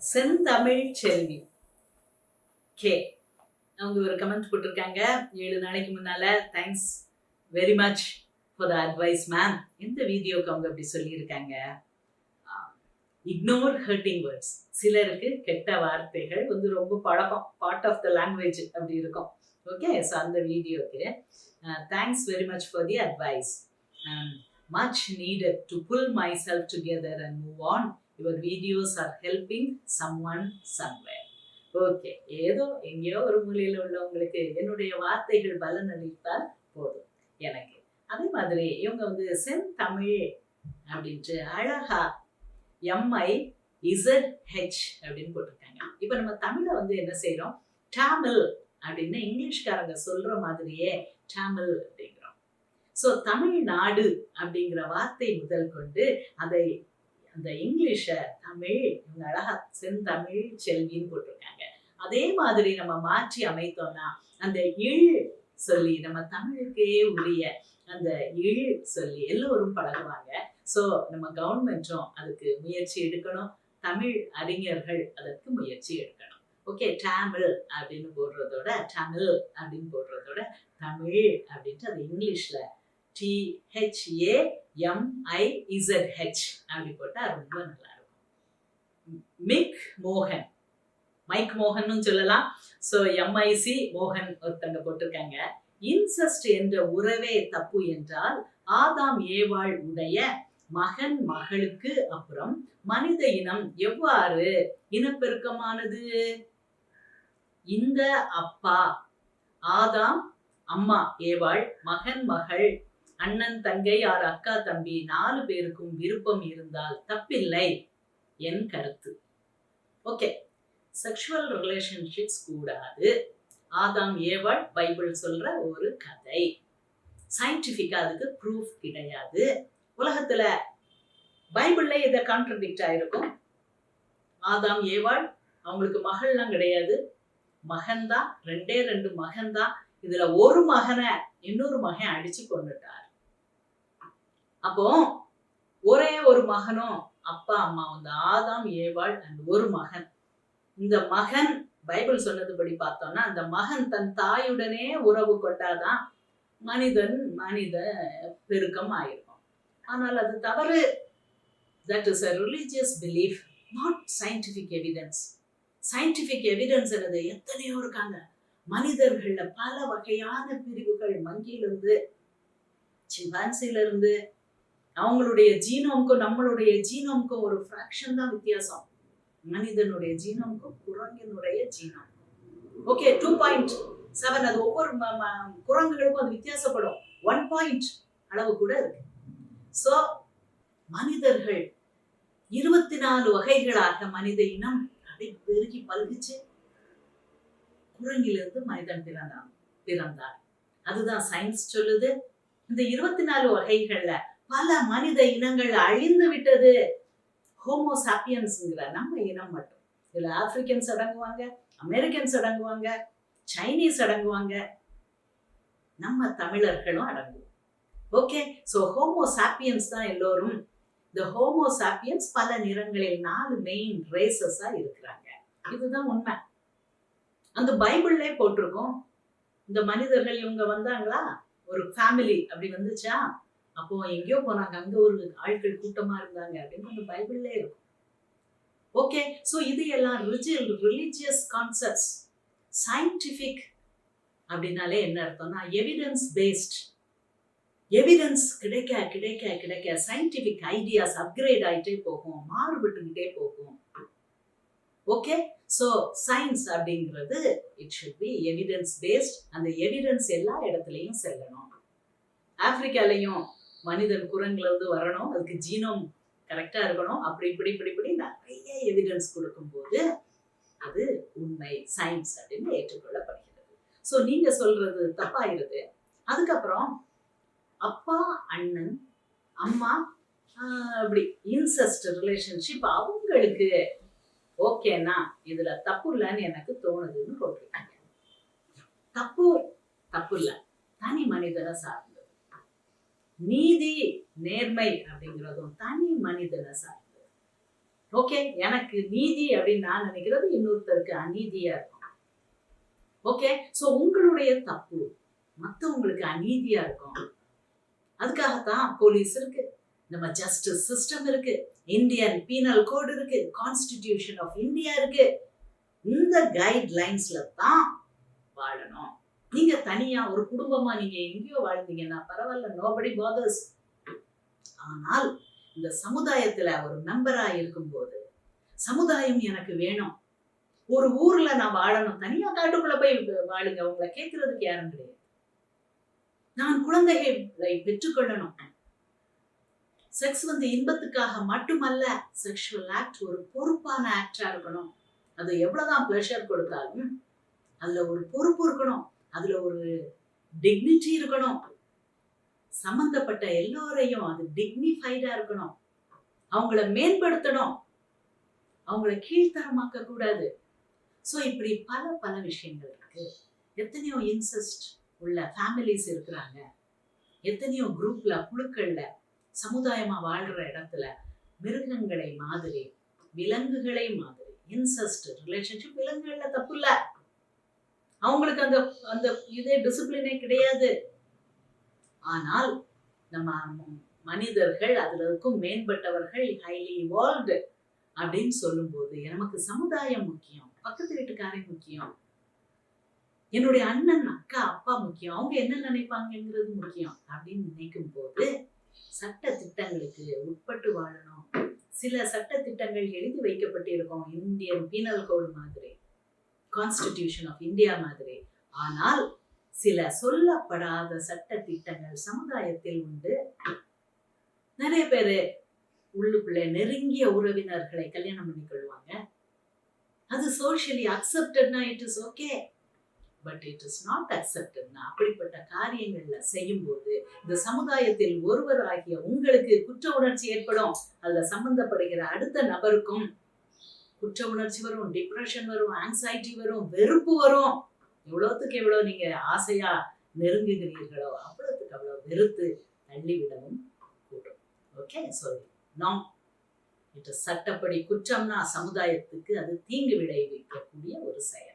செந்தமிழ் செல்வி. கே. அவங்க ஒரு கமெண்ட் போட்டிருக்காங்க. ஏழு நாளைக்கு முன்னால thanks very much for the advice ma'am இந்த வீடியோக்கு அவங்க அப்படி சொல்லியிருக்காங்க. இக்னோர் ஹர்ட்டிங் வேர்ட்ஸ் சிலருக்கு கெட்ட வார்த்தைகள் வந்து ரொம்ப பழக்கம். பார்ட் ஆஃப் த லாங்குவேஜ் அப்படி இருக்கும். ஓகே ஸோ அந்த வீடியோக்கு thanks very much for the advice much needed to pull myself together and move on your videos are helping someone somewhere okay ஏதோ எங்கேயோ ஒரு மூலையில் உள்ளவங்களுக்கு என்னுடைய வார்த்தைகள் பலன் அளித்தால் போதும் எனக்கு. அதே மாதிரி இவங்க வந்து செந்தமிழ் அப்படின்ட்டு அழகா எம்ஐ இசட் ஹெச் அப்படின்னு போட்டிருக்காங்க. இப்போ நம்ம தமிழை வந்து என்ன செய்கிறோம் டாமில் அப்படின்னு இங்கிலீஷ்காரங்க சொல்ற மாதிரியே டாமில் அப்படிங்கிறோம் ஸோ தமிழ்நாடு அப்படிங்கிற வார்த்தை முதல் கொண்டு அதை அந்த இங்கிலீஷை தமிழ் இவங்க அழகா செந்தமிழ் செல்வின்னு போட்டிருக்காங்க. அதே மாதிரி நம்ம மாற்றி அமைத்தோம்னா அந்த இழ் சொல்லி நம்ம தமிழுக்கே உரிய அந்த இழ் சொல்லி எல்லோரும் பழகுவாங்க. ஸோ நம்ம கவர்மெண்ட்டும் அதுக்கு முயற்சி எடுக்கணும். தமிழ் அறிஞர்கள் அதற்கு முயற்சி எடுக்கணும். ஓகே தமிழ் அப்படின்னு போடுறதோட தமிழ் அப்படின்னு போடுறதோட தமிழ் அப்படின்ட்டு அது இங்கிலீஷில் டிஹெச்ஏ எம்ஐஇசட்ஹெச் அப்படி போட்டால் ரொம்ப நல்லா இருக்கும் மிக் மோகன். மைக் மோகன் சொல்லலாம். ஸோ எம்ஐசி மோகன் ஒருத்தங்க போட்டிருக்காங்க. இன்சஸ்ட் என்ற உறவே தப்பு என்றால் ஆதாம் ஏவாள் உடைய மகன் மகளுக்கு அப்புறம் மனித இனம் எவ்வாறு இனப்பெருக்கமானது? இந்த அப்பா ஆதாம் அம்மா ஏவாள் மகன் மகள் அண்ணன் தங்கை ஆறு அக்கா தம்பி நாலு பேருக்கும் விருப்பம் இருந்தால் தப்பில்லை என் கருத்து. ஓகே. செக்ஷுவல் ரிலேஷன்ஷிப்ஸ் கூடாது. ஆதாம் ஏவாள் பைபிள் சொல்ற ஒரு கதை. சயின்டிஃபிக்கா அதுக்கு ப்ரூஃப் கிடையாது. உலகத்துல பைபிள்ல இதை கான்ட்ரடிக்ட் ஆயிருக்கும். ஆதாம் ஏவாள் அவங்களுக்கு மகள்லாம் கிடையாது. மகன்தான் ரெண்டே ரெண்டு மகன்தான். இதுல ஒரு மகனை இன்னொரு மகன் அடிச்சு கொண்டுட்டார். அப்போ ஒரே ஒரு மகனும் அப்பா அம்மா வந்து ஆதாம் ஏவாள் அண்ட் ஒரு மகன். இந்த மகன் பைபிள் சொன்னதுபடி பார்த்தோம்னா அந்த மகன் தன் தாயுடனே உறவு கொண்டாதான் மனிதன் மனித பெருக்கம் ஆயிருக்கும். ஆனால் அது தவறு. That is a religious belief not scientific evidence scientific evidence எத்தனையோ இருக்காங்க. மனிதர்கள்ல பல வகையான பிரிவுகள் மங்கியிலிருந்து சிவான்சிலிருந்து அவங்களுடைய ஜீனோம்க்கும் நம்மளுடைய ஜீனோம்க்கும் ஒரு ஃப்ராக்ஷன் தான் வித்தியாசம். மனிதனுடைய ஜீனோம்க்கும் குரங்கினுடைய genome. Okay two point seven அது ஒவ்வொரு குரங்குகளுக்கும் அது வித்தியாசப்படும். ஒன் பாயிண்ட் அளவு கூட இருக்கு. ஸோ மனிதர்கள் இருபத்தி நாலு வகைகளாக மனித இனம் அப்படி பெருகி பல்கிச்சு. குரங்கிலிருந்து மனிதன் பிறந்தான் பிறந்தார். அதுதான் சயின்ஸ் சொல்லுது. இந்த இருபத்தி நாலு வகைகள்ல பல மனித இனங்கள் அழிந்து விட்டது. ஹோமோ சாப்பியன்ஸ்ங்கிற நம்ம இனம் மட்டும். இதுல ஆப்பிரிக்கன்ஸ் அடங்குவாங்க அமெரிக்கன்ஸ் அடங்குவாங்க சைனீஸ் அடங்குவாங்க. நம்ம தமிழர்களும் அடங்குவோம் ஓகே ஸோ ஹோமோ சாப்பியன்ஸ் தான் எல்லோரும். இந்த ஹோமோ சாப்பியன்ஸ் பல நிறங்களில் நாலு மெயின் ரேசஸா இருக்கிறாங்க. இதுதான் உண்மை. அந்த பைபிள்லே போட்டிருக்கோம். இந்த மனிதர்கள் இவங்க வந்தாங்களா? ஒரு ஃபேமிலி அப்படி வந்துச்சா? அப்போ எங்கேயோ போனாங்க. அங்க ஒரு ஆட்கள் கூட்டமா இருந்தாங்க அப்படின்னு அந்த பைபிள்லே இருக்கும். ஓகே ஸோ இது எல்லாம் ரிலீஜியஸ் கான்செப்ட்ஸ் சயின்டிஃபிக் அப்படின்னாலே என்ன அர்த்தம்னா எவிடன்ஸ் பேஸ்ட் எவிடன்ஸ் கிடைக்க கிடைக்க கிடைக்க சயின்டிஃபிக் ஐடியாஸ் அப்கிரேட் ஆகிட்டே போகும் மாறுபட்டுக்கிட்டே போகும். ஓகே ஸோ சயின்ஸ் அப்படிங்கிறது it should be evidence based அந்த எவிடன்ஸ் எல்லா இடத்துலையும் செல்லணும். ஆப்பிரிக்காலையும் மனிதன் குரங்குலேருந்து வரணும். அதுக்கு ஜீனோம் கரெக்டா இருக்கணும். அப்படி இப்படி இப்படி இப்படி நிறைய எவிடன்ஸ் கொடுக்கும்போது அது உண்மை சயின்ஸ் அப்படின்னு ஏற்றுக்கொள்ளப்படுகிறது. ஸோ நீங்க சொல்றது தப்பாயிருது. அதுக்கப்புறம் அப்பா அண்ணன் அம்மா அப்படி இன்சஸ்ட் ரிலேஷன்ஷிப் அவங்களுக்கு ஓகேனா இதுல தப்பு இல்லைன்னு எனக்கு தோணுதுன்னு போட்டிருக்காங்க. தப்பு தப்பு இல்லை. தனி மனிதனை சார்ந்தது நீதி நேர்மை அப்படிங்கிறதும் தனி மனிதனை சார்ந்தது. ஓகே எனக்கு நீதி அப்படின்னு நான் நினைக்கிறது இன்னொருத்தருக்கு அநீதியா இருக்கும். ஓகே சோ உங்களுடைய தப்பு மத்தவங்களுக்கு அநீதியா இருக்கும். அதுக்காகத்தான் போலீஸ் இருக்கு. நம்ம ஜஸ்டிஸ் சிஸ்டம் இருக்கு. இந்தியன் பீனல் கோடு இருக்கு. கான்ஸ்டிடியூஷன் ஆஃப் இந்தியா இருக்கு. இந்த கைட் லைன்ஸ்ல தான் வாழணும். நீங்க தனியா ஒரு குடும்பமா நீங்க எங்கேயோ வாழ்ந்தீங்கன்னா பரவாயில்ல நோபடி பாதர்ஸ் ஆனால் இந்த சமுதாயத்துல ஒரு மெம்பரா இருக்கும்போது சமுதாயம் எனக்கு வேணும். ஒரு ஊர்ல நான் வாழணும். தனியா காட்டுக்குள்ள போய் வாழுங்க. உங்களை கேட்கறதுக்கு யாரும் கிடையாது. நான் குழந்தைகளை பெற்றுக்கொள்ளணும். செக்ஸ் வந்து இன்பத்துக்காக மட்டுமல்ல செக்ஷுவல் ஆக்ட் ஒரு பொறுப்பான ஆக்டா இருக்கணும். அது எவ்வளவுதான் ப்ளஷர் கொடுத்தாலும் அதுல ஒரு பொறுப்பு இருக்கணும். அதுல ஒரு டிக்னிட்டி இருக்கணும். சம்பந்தப்பட்ட எல்லோரையும் அது டிக்னிஃபைடா இருக்கணும். அவங்கள மேம்படுத்தணும். அவங்கள கீழ்த்தரமாக்க கூடாது சோ இப்படி பல பல விஷயங்கள் இருக்கு. எத்தனையோ இன்சஸ்ட் உள்ள ஃபேமிலிஸ் இருக்கிறாங்க. எத்தனையோ குரூப்ல குழுக்கள்ல சமுதாயமா வாழ்ற இடத்துல மிருகங்களை மாதிரி விலங்குகளை மாதிரி இன்செஸ்ட் ரிலேஷன்ஷிப் விலங்குகள்ல தப்பு இல்லை. அவங்களுக்கு அந்த அந்த இதே டிசிப்ளினே கிடையாது. ஆனால் நம்ம மனிதர்கள் அதுல இருக்கும் மேம்பட்டவர்கள் ஹைலி இவால்வ்டு அப்படின்னு சொல்லும்போது நமக்கு சமுதாயம் முக்கியம் பக்கத்து வீட்டுக்காரே முக்கியம் என்னுடைய அண்ணன் அக்கா அப்பா முக்கியம் அவங்க என்ன நினைப்பாங்கங்கிறது முக்கியம் அப்படின்னு நினைக்கும் போது சட்ட திட்டங்களுக்கு உட்பட்டு வாழணும். சில சட்ட திட்டங்கள் எழுதி வைக்கப்பட்டிருக்கும் இந்தியன் பீனல் கோடு மாதிரி. கான்ஸ்டிடியூஷன் ஆஃப் இந்தியா மாதிரி. ஆனால் சில சொல்லப்படாத சட்ட திட்டங்கள் சமுதாயத்தில் உண்டு. நிறைய பேரு உள்ளுக்குள்ள நெருங்கிய உறவினர்களை கல்யாணம் பண்ணி கொள்வாங்க. அது socially அக்செப்டட்னா it is okay but it is not அக்செப்டட்னா அப்படிப்பட்ட காரியங்கள்ல செய்யும்போது இந்த சமுதாயத்தில் ஒருவர் ஆகிய உங்களுக்கு குற்ற உணர்ச்சி ஏற்படும். அதுல சம்பந்தப்படுகிற அடுத்த நபருக்கும் குற்ற உணர்ச்சி வரும் டிப்ரெஷன் வரும் ஆங்ஸைட்டி வரும் வெறுப்பு வரும். எவ்வளவுத்துக்கு எவ்வளவு நீங்க ஆசையா நெருங்குகிறீர்களோ அவ்வளோத்துக்கு அவ்வளவு வெறுத்து தள்ளிவிடவும் கூட்டும் ஓகே சொல்லி நாம் இட் சட்டப்படி குற்றம்னா சமுதாயத்துக்கு அது தீங்கு விளைவிக்கக்கூடிய ஒரு செயல்.